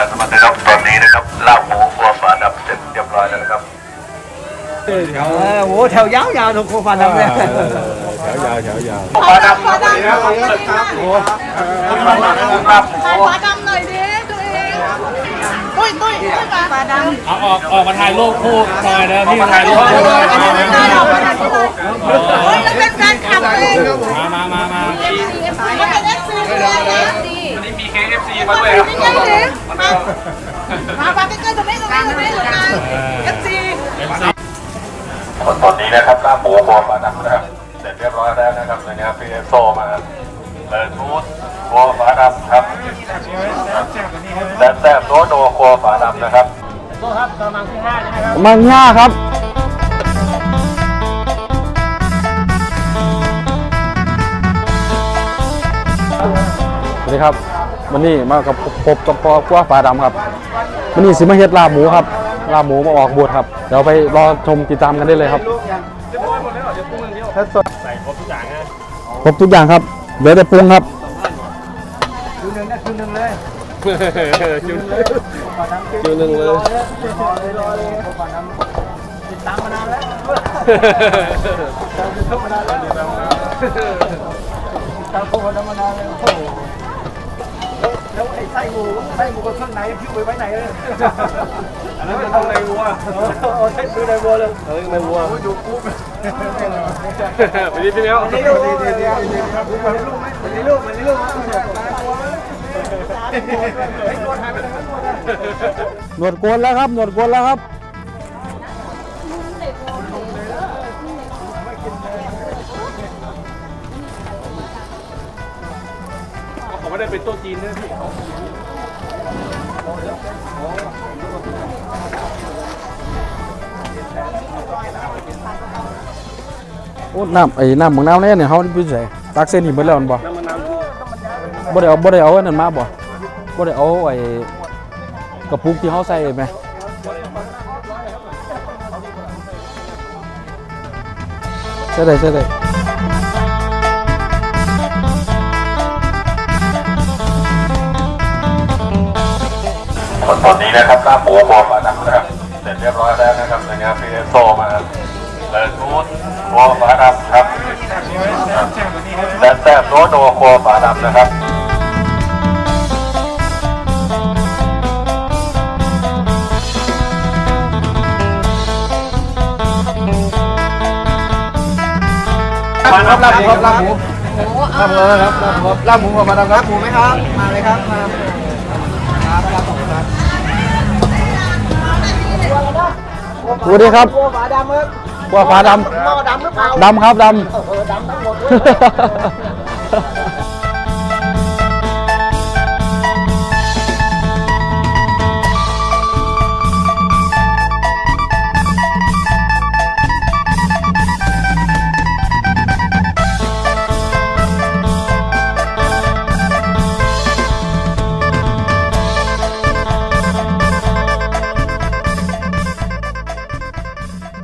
จัสมัตินะครับตอนนี้นะครับลาบหมูครัวฝาดับเสร็จเรียบร้อยแล้วนะครับเออโหแถวยาวๆตรงโคฟันทำเลยแถวยาวแถวยาวฝาดับฟ้าดำหน่อยดิครับถ่ายฟ้าดำหน่อยดิตัวเองตุ้ยตุ้ยตุ้ยมาฟ้าดำเอาออกออกมาถ่ายรูปคู่หน่อยนะพี่ถ่ายรูปคู่หน่อยไม่ได้ไม่ได้ออกมาจากที่เลยเฮ้ยแล้วเป็นแฟนคลับเองมามา มาด้วยครับไม่ใช่ดิมามามาใกล้ๆตรงนี้ตรงนี้ตรงนี้ตรงนี้เอฟซีตอนนี้นะครับกล้าบหมูครัวฝาดับนะครับเสร็จเรียบร้อยแล้วนะครับในนี้พี่เอฟโซมาเปิดบูธครัวฝาดับครับแซ่บแซ่บโนโนครัวฝาดำนะครับนะครับกำลังที่ห้าใช่ไหมครับมังง่าครับสวัสดีครับ วันนี้มากับพบกับพ่อกัวฟ้าดำครับวันนี้สิมาเฮ็ดลาบหมูครับลาบหมูมาออกบวชครับเดี๋ยวไปรอชมติดตามกันได้เลยครับครบทุกอย่างครับเหลือแต่ปรุงครับคิวหนึ่งนะคิวหนึ่งเลยคิวหนึ่งเลยติดตามมานานแล้วติดตามมานานแล้วติดตามโคฟันมานานแล้วโอ้โหแล้วแล้ว ไอ้ไส้หมูไส้หมูกับเครื่องในพิ้วไปไว้ไหนเลยอันนั้นเป็นในวัวเอาไส้ซื้อในวัวเลยเฮ้ยในวัวดูปุ๊บไปดิพี่เมียวมันนี่ลูกมันนี่ลูกมันนี่ลูกมันนี่ลูกหนวดโกนแล้วครับหนวดโกนแล้วครับ ไม่ได้เป็นโต๊ะจีนนะพี่โอ้น้ำไอ้น้ำมึงน้ำแน่เนี่ยเขาเป็นไสตักเส้นหินไปแล้วมันบ่บ่ได้เอาบ่ได้เอาอันนั้นมาบ่บ่ได้เอาไอ้กระปุกที่เขาใส่ไหมใช่ได้ใช่ได้ ตอนนี้นะครับลาบหมูครัวฝาดับนะครับเสร็จเรียบร้อยแล้วนะครับในนี้พี่เอฟโซมาเปิดบูธครัวฝาดับครับแซ่บแซ่บโนโนครัวฝาดับนะครับมาครับลาบหมูครับลาบหมูลาบหมูครับลาบหมูลาบหมูมาดามครับหมูไหมครับ มาเลยครับมาครับ สวัสดีครับตัวฝาดำครับว่าฟ้าดหม้อดำหรือเปล่าำดำครับดเออดำทั้งหมดเลย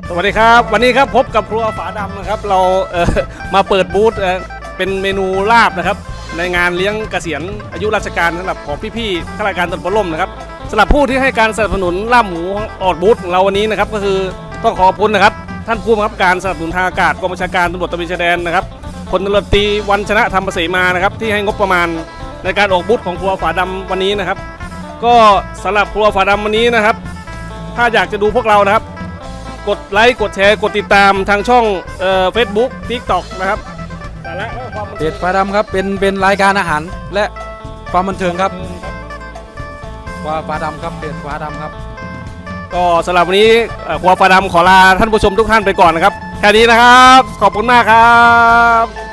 สวัสดีครับ วันนี้ครับพบกับครัวฝาดำนะครับ เราเอ่อมาเปิดบูธเออเป็นเมนูลาบนะครับ ในงานเลี้ยงเกษียณอายุราชการสำหรับของพี่ๆข้าราชการตำรวจล่มนะครับสำหรับผู้ที่ให้การสนับสนุนลาบหมูออดบูธของเราวันนี้นะครับ ก็คือต้องขอบคุณนะครับ ท่านผู้บังคับการสนับสนุนทางอากาศกองบัญชาการตำรวจตระเวนชายแดนนะครับพลตำรวจตรีวันชนะธรรมเสมานะครับ ที่ให้งบประมาณในการออกบูธของครัวฝาดำวันนี้นะครับ ก็สำหรับครัวฝาดำวันนี้นะครับ ถ้าอยากจะดูพวกเรานะครับ กดไลค์กดแชร์กดติดตามทางช่องเฟซบุ๊กทิกตอกนะครับสาระและความบันำเพจฟ้าดำครับเป็นเป็นรายการอาหารและความบันเทิงครับว่าฟ้าดำครับเพจฟ้าดำครับ ก็สำหรับวันนี้เอ่อครัวฟ้าดำขอลาท่านผู้ชมทุกท่านไปก่อนนะครับ แค่นี้นะครับ ขอบคุณมากครับ